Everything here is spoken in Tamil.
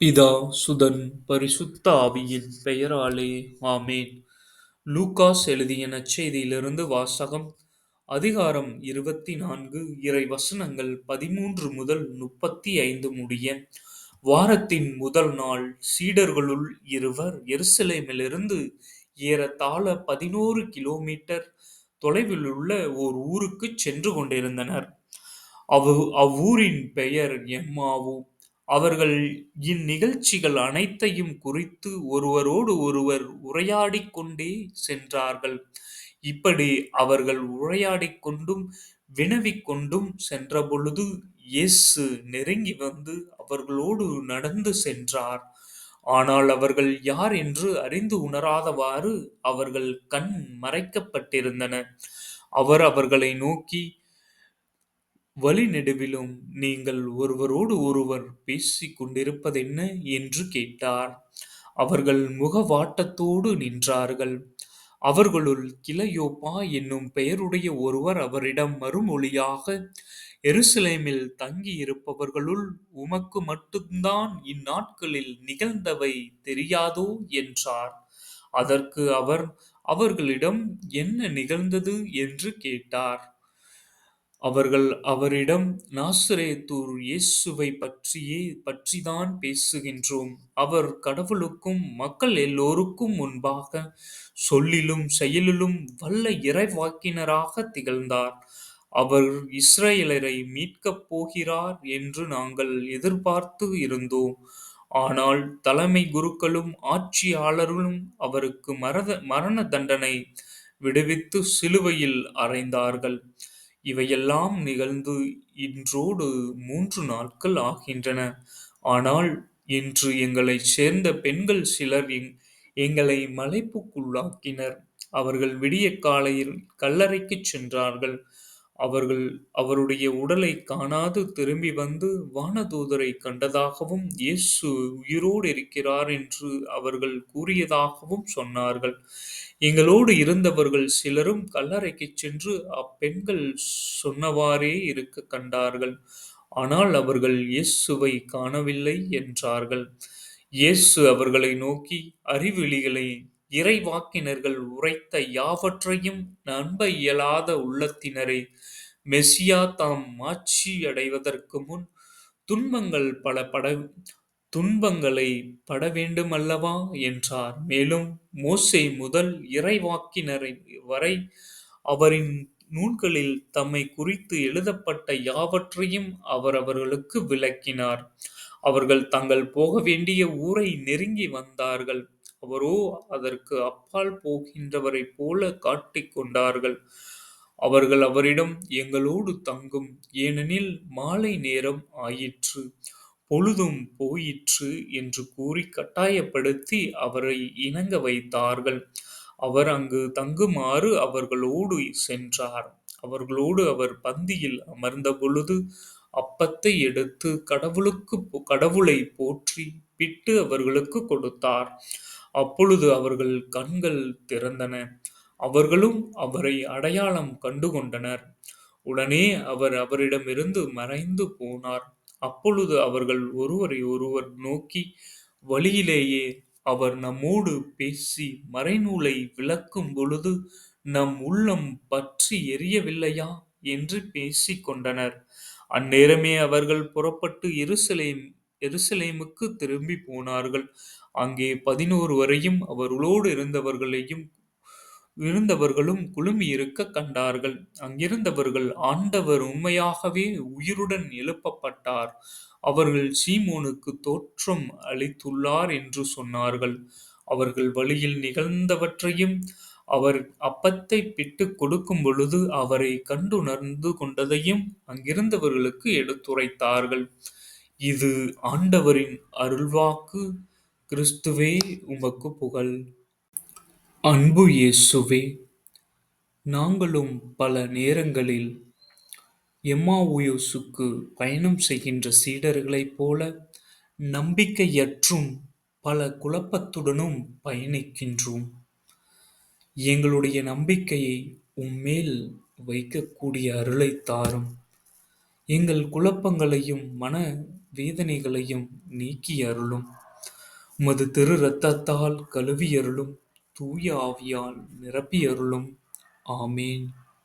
பிதா சுதன் பரிசுத்த ஆவியின் பெயராலே ஆமேன் லூகாஸ் எழுதிய நற்செய்தியிலிருந்து வாசகம் அதிகாரம் இருபத்தி நான்கு இறை வசனங்கள் பதிமூன்று முதல் முப்பத்தி ஐந்து முடிய வாரத்தின் முதல் நாள் சீடர்களுள் இருவர் எருசலேமிலிருந்து ஏறத்தாழ பதினோரு கிலோமீட்டர் தொலைவிலுள்ள ஓர் ஊருக்கு சென்று கொண்டிருந்தனர். அவ் அவ்வூரின் பெயர் எம்மாவும் அவர்கள் இந்நிகழ்ச்சிகள் அனைத்தையும் குறித்து ஒருவரோடு ஒருவர் உரையாடிக் கொண்டே சென்றார்கள். இப்படி அவர்கள் உரையாடிக் கொண்டும் வினவிக் கொண்டும் சென்றபொழுது இயேசு நெருங்கி வந்து அவர்களோடு நடந்து சென்றார். ஆனால் அவர்கள் யார் என்று அறிந்து உணராதவாறு அவர்கள் கண் மறைக்கப்பட்டிருந்தன. அவர் அவர்களை நோக்கி வழிநெடுவிலும் நீங்கள் ஒருவரோடு ஒருவர் பேசிக் கொண்டிருப்பதென்ன? என்று கேட்டார். அவர்கள் முகவாட்டத்தோடு நின்றார்கள். அவர்களுள் கிலயோப்பா என்னும் பெயருடைய ஒருவர் அவரிடம் மறுமொழியாக எருசலேமில் தங்கியிருப்பவர்களுள் உமக்கு மட்டுந்தான் இந்நாட்களில் நிகழ்ந்தவை தெரியாதோ? என்றார். அதற்கு அவர் அவர்களிடம் என்ன நிகழ்ந்தது? என்று கேட்டார். அவர்கள் அவரிடம் நாசிரேத்தூர் இயேசுவை பற்றியே பற்றிதான் பேசுகின்றோம். அவர் கடவுளுக்கும் மக்கள் எல்லோருக்கும் முன்பாக சொல்லிலும் செயலிலும் வல்ல இறைவாக்கினராக திகழ்ந்தார். அவர் இஸ்ரேலரை மீட்கப் போகிறார் என்று நாங்கள் எதிர்பார்த்து இருந்தோம். ஆனால் தலைமை குருக்களும் ஆட்சியாளர்களும் அவருக்கு மரத மரண தண்டனை விடுவித்து சிலுவையில் அறைந்தார்கள். இவையெல்லாம் நிகழ்ந்து இன்றோடு மூன்று நாட்கள் ஆகின்றன. ஆனால் இன்று எங்களைச் சேர்ந்த பெண்கள் சிலர் எங்களை மலைப்புக்குள்ளாக்கினர். அவர்கள் விடிய காலையில் கல்லறைக்குச் சென்றார்கள். அவர்கள் அவருடைய உடலை காணாது திரும்பி வந்து வானதூதரை கண்டதாகவும் இயேசு உயிரோடு இருக்கிறார் என்று அவர்கள் கூறியதாகவும் சொன்னார்கள். எங்களோடு இருந்தவர்கள் சிலரும் கல்லறைக்குச் சென்று அப்பெண்கள் சொன்னவாறே இருக்க கண்டார்கள். ஆனால் அவர்கள் இயேசுவை காணவில்லை என்றார்கள். இயேசு அவர்களை நோக்கி அறிவிழிகளை இறைவாக்கினர்கள் உரைத்த யாவற்றையும் நம்ப இயலாத உள்ளத்தினரே மெசியா தாம் மாட்சியடைவதற்கு முன் துன்பங்கள் பல பட துன்பங்களை பட வேண்டுமல்லவா என்றார். மேலும் மோசே முதல் இறைவாக்கினரை வரை அவரின் நூல்களில் தம்மை குறித்து எழுதப்பட்ட யாவற்றையும் அவர் அவர்களுக்கு விளக்கினார். அவர்கள் தங்கள் போக வேண்டிய ஊரை நெருங்கி வந்தார்கள். அவரோ அதற்கு அப்பால் போகின்றவரைப் போல காட்டிக் கொண்டார்கள். அவர்கள் அவரிடம் எங்களோடு தங்கும் ஏனெனில் மாலை நேரம் ஆயிற்று பொழுதும் போயிற்று என்று கூறி கட்டாயப்படுத்தி அவரை இணங்க வைத்தார்கள். அவர் அங்கு தங்குமாறு அவர்களோடு சென்றார். அவர்களோடு அவர் பந்தியில் அமர்ந்த பொழுது அப்பத்தை எடுத்து கடவுளுக்கு கடவுளைப் போற்றி பிட்டு அவர்களுக்கு கொடுத்தார். அப்பொழுது அவர்கள் கண்கள் திறந்தன. அவர்களும் அவரை அடையாளம் கண்டுகொண்டனர். உடனே அவர் அவரிடமிருந்து மறைந்து போனார். அப்பொழுது அவர்கள் ஒருவரை ஒருவர் நோக்கி வழியிலேயே அவர் நம்மோடு பேசி மறைநூலை விளக்கும் பொழுது நம் உள்ளம் பற்றி எரியவில்லையா? என்று பேசிக் கொண்டனர். அந்நேரமே அவர்கள் புறப்பட்டு எருசலேம் எருசலேமுக்குத் திரும்பிப் போனார்கள். அங்கே பதினோரு வரையும் அவர்களோடு இருந்தவர்களையும் இருந்தவர்களும் குழுமியிருக்கக் கண்டார்கள். அங்கிருந்தவர்கள் ஆண்டவர் உண்மையாகவே உயிருடன் எழுப்பப்பட்டார். அவர்கள் சீமோனுக்குத் தோற்றம் அளித்துள்ளார் என்று சொன்னார்கள். அவர்கள் வழியில் நிகழ்ந்தவற்றையும் அவர் அப்பத்தைப் பிட்டுக் கொடுக்கும்பொழுது அவரைக் கண்டுணர்ந்து கொண்டதையும் அங்கிருந்தவர்களுக்கு எடுத்துரைத்தார்கள். இது ஆண்டவரின் அருள்வாக்கு கிறிஸ்துவே உமக்கு புகழ். அன்பு இயேசுவே நாங்களும் பல நேரங்களில் எம்மாவுயோசுக்கு பயணம் செய்கின்ற சீடர்களைப் போல நம்பிக்கையற்றும் பல குழப்பத்துடனும் பயணிக்கின்றோம். எங்களுடைய நம்பிக்கையை உம்மேல் வைக்கக்கூடிய அருளைத் தாரும். எங்கள் குழப்பங்களையும் மன வேதனைகளையும் நீக்கி அருளும். உமது திரு இரத்தத்தால் கழுவி அருளும். தூய ஆவியால் நிரப்பி அருளும். ஆமேன்.